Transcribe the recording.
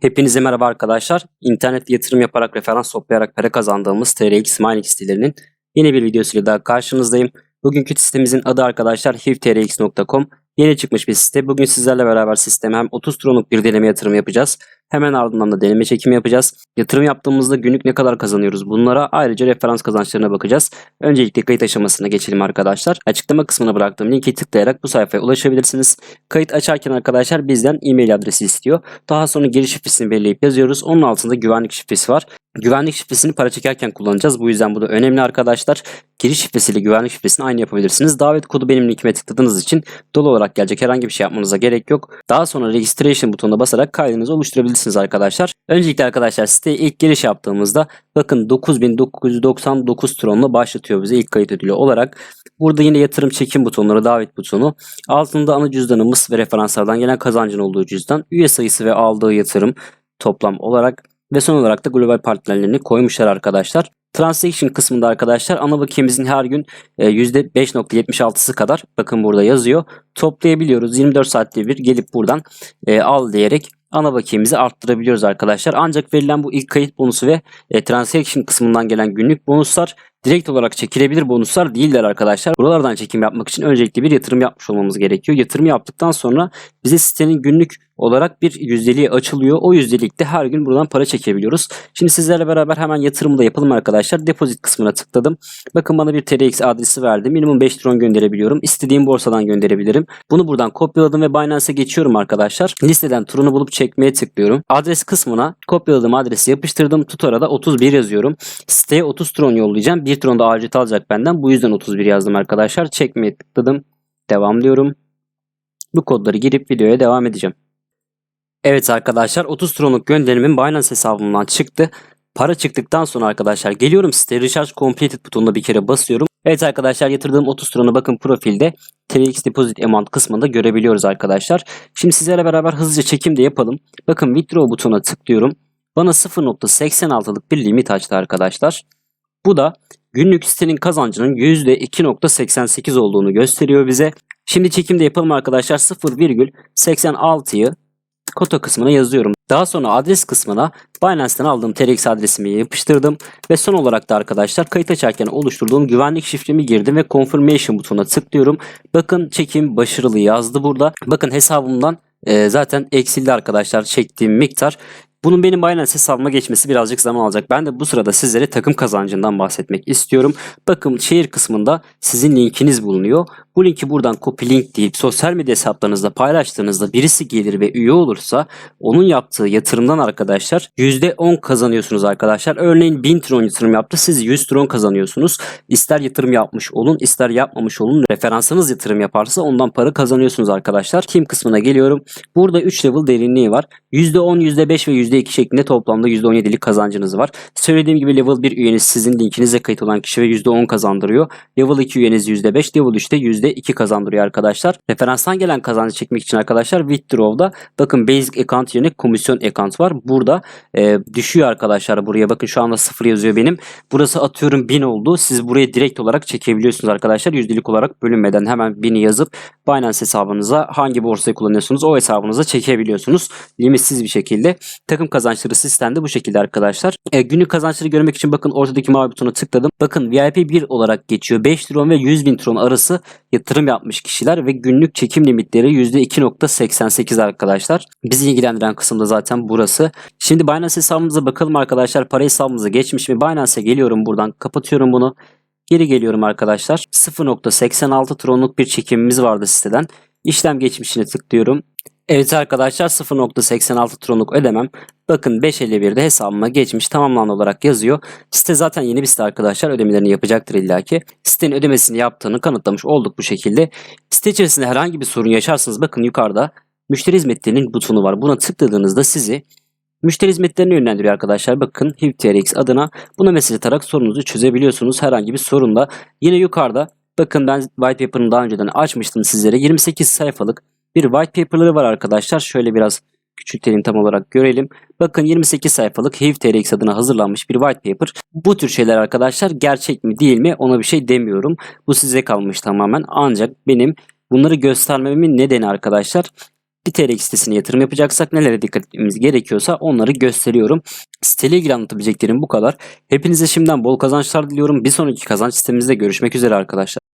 Hepinize merhaba arkadaşlar. İnternet yatırım yaparak referans toplayarak para kazandığımız TRX Mining sitelerinin yeni bir videosuyla daha karşınızdayım. Bugünkü sitemizin adı arkadaşlar hivtrx.com. Yeni çıkmış bir site. Bugün sizlerle beraber sisteme hem 30 tronluk bir deneme yatırım yapacağız. Hemen ardından da deneme çekimi yapacağız. Yatırım yaptığımızda günlük ne kadar kazanıyoruz bunlara ayrıca referans kazançlarına bakacağız. Öncelikle kayıt aşamasına geçelim arkadaşlar. Açıklama kısmına bıraktığım linki tıklayarak bu sayfaya ulaşabilirsiniz. Kayıt açarken arkadaşlar bizden e-mail adresi istiyor. Daha sonra giriş şifresini belirleyip yazıyoruz. Onun altında güvenlik şifresi var. Güvenlik şifresini para çekerken kullanacağız. Bu yüzden bu da önemli arkadaşlar. Giriş şifresiyle güvenlik şifresini aynı yapabilirsiniz. Davet kodu benim linkime tıkladığınız için dolu olarak gelecek herhangi bir şey yapmanıza gerek yok. Daha sonra registration butonuna basarak kaydınızı oluşturabilirsiniz arkadaşlar. Öncelikle arkadaşlar siteye ilk giriş yaptığımızda bakın 9999 tronla başlatıyor bize ilk kayıt ödülü olarak. Burada yine yatırım çekim butonları, davet butonu. Altında ana cüzdanımız ve referanslardan gelen kazancın olduğu cüzdan. Üye sayısı ve aldığı yatırım toplam olarak ve son olarak da global partnerlerini koymuşlar arkadaşlar. Transaction kısmında arkadaşlar ana bakiyemizin her gün e, %5.76'sı kadar bakın burada yazıyor. Toplayabiliyoruz. 24 saatte bir gelip buradan e, al diyerek ana bakiyemizi arttırabiliyoruz arkadaşlar. Ancak verilen bu ilk kayıt bonusu ve e, transaction kısmından gelen günlük bonuslar direkt olarak çekilebilir bonuslar değiller arkadaşlar. Buralardan çekim yapmak için öncelikle bir yatırım yapmış olmamız gerekiyor. Yatırım yaptıktan sonra bize sitenin günlük olarak bir yüzdeliği açılıyor. O yüzdelikte her gün buradan para çekebiliyoruz. Şimdi sizlerle beraber hemen yatırımı da yapalım arkadaşlar. Depozit kısmına tıkladım. Bakın bana bir TRX adresi verdi. Minimum 5 tron gönderebiliyorum. İstediğim borsadan gönderebilirim. Bunu buradan kopyaladım ve Binance'e geçiyorum arkadaşlar. Listeden Tron'u bulup çekmeye tıklıyorum. Adres kısmına kopyaladığım adresi yapıştırdım. Tutar'a da 31 yazıyorum. Siteye 30 Tron yollayacağım. 1 Tron da acil alacak benden. Bu yüzden 31 yazdım arkadaşlar. Çekmeye tıkladım. Devam diyorum. Bu kodları girip videoya devam edeceğim. Evet arkadaşlar 30 tronluk gönderimim Binance hesabımdan çıktı. Para çıktıktan sonra arkadaşlar geliyorum site Recharge Completed butonuna bir kere basıyorum. Evet arkadaşlar yatırdığım 30 tronu bakın profilde TRX Deposit Amount kısmında görebiliyoruz arkadaşlar. Şimdi sizlerle beraber hızlıca çekim de yapalım. Bakın Withdraw butonuna tıklıyorum. Bana 0.86'lık bir limit açtı arkadaşlar. Bu da günlük sitenin kazancının %2.88 olduğunu gösteriyor bize. Şimdi çekim de yapalım arkadaşlar 0,86'yı kota kısmına yazıyorum. Daha sonra adres kısmına Binance'ten aldığım TRX adresimi yapıştırdım. Ve son olarak da arkadaşlar kayıt açarken oluşturduğum güvenlik şifremi girdim ve confirmation butonuna tıklıyorum. Bakın çekim başarılı yazdı burada. Bakın hesabımdan e, zaten eksildi arkadaşlar çektiğim miktar. Bunun benim Binance hesabıma geçmesi birazcık zaman alacak. Ben de bu sırada sizlere takım kazancından bahsetmek istiyorum. Bakın şehir kısmında sizin linkiniz bulunuyor. Bu linki buradan copy link deyip sosyal medya hesaplarınızda paylaştığınızda birisi gelir ve üye olursa onun yaptığı yatırımdan arkadaşlar %10 kazanıyorsunuz arkadaşlar. Örneğin 1000 tron yatırım yaptı siz 100 tron kazanıyorsunuz. İster yatırım yapmış olun ister yapmamış olun referansınız yatırım yaparsa ondan para kazanıyorsunuz arkadaşlar. Team kısmına geliyorum. Burada 3 level derinliği var. %10, %5 ve %2 şeklinde toplamda %17'lik kazancınız var. Söylediğim gibi level 1 üyeniz sizin linkinize kayıt olan kişi ve %10 kazandırıyor. Level 2 üyeniz %5, level 3'te %2 kazandırıyor arkadaşlar. Referanstan gelen kazancı çekmek için arkadaşlar withdraw'da bakın basic account yerine komisyon account var. Burada e, düşüyor arkadaşlar buraya. Bakın şu anda 0 yazıyor benim. Burası atıyorum 1000 oldu. Siz buraya direkt olarak çekebiliyorsunuz arkadaşlar. Yüzdelik olarak bölünmeden hemen 1000'i yazıp Binance hesabınıza hangi borsayı kullanıyorsunuz o hesabınıza çekebiliyorsunuz. Limitsiz bir şekilde. Takım kazançları sistemde bu şekilde arkadaşlar. E, günlük kazançları görmek için bakın ortadaki mavi butona tıkladım. Bakın VIP 1 olarak geçiyor. 5 tron ve 100 bin tron arası yatırım yapmış kişiler ve günlük çekim limitleri %2.88 arkadaşlar. Bizi ilgilendiren kısımda zaten burası. Şimdi Binance hesabımıza bakalım arkadaşlar. Para hesabımıza geçmiş mi? Binance'e geliyorum buradan. Kapatıyorum bunu. Geri geliyorum arkadaşlar. 0.86 tronluk bir çekimimiz vardı siteden. İşlem geçmişine tıklıyorum. Evet arkadaşlar 0.86 tronluk ödemem. Bakın 5.51'de hesabıma geçmiş tamamlandı olarak yazıyor. Site zaten yeni bir site arkadaşlar ödemelerini yapacaktır illaki. Sitenin ödemesini yaptığını kanıtlamış olduk bu şekilde. Site içerisinde herhangi bir sorun yaşarsanız bakın yukarıda müşteri hizmetlerinin butonu var. Buna tıkladığınızda sizi Müşteri hizmetlerine yönlendiriyor arkadaşlar. Bakın HivTRX adına buna mesaj atarak sorununuzu çözebiliyorsunuz herhangi bir sorunla. Yine yukarıda bakın ben white paper'ını daha önceden açmıştım sizlere. 28 sayfalık bir white paper'ları var arkadaşlar. Şöyle biraz küçültelim tam olarak görelim. Bakın 28 sayfalık HivTRX adına hazırlanmış bir white paper. Bu tür şeyler arkadaşlar gerçek mi değil mi ona bir şey demiyorum. Bu size kalmış tamamen. Ancak benim bunları göstermemin nedeni arkadaşlar TRX sitesine yatırım yapacaksak nelere dikkat etmemiz gerekiyorsa onları gösteriyorum. Siteyle ilgili anlatabileceklerim bu kadar. Hepinize şimdiden bol kazançlar diliyorum. Bir sonraki kazanç sitemizde görüşmek üzere arkadaşlar.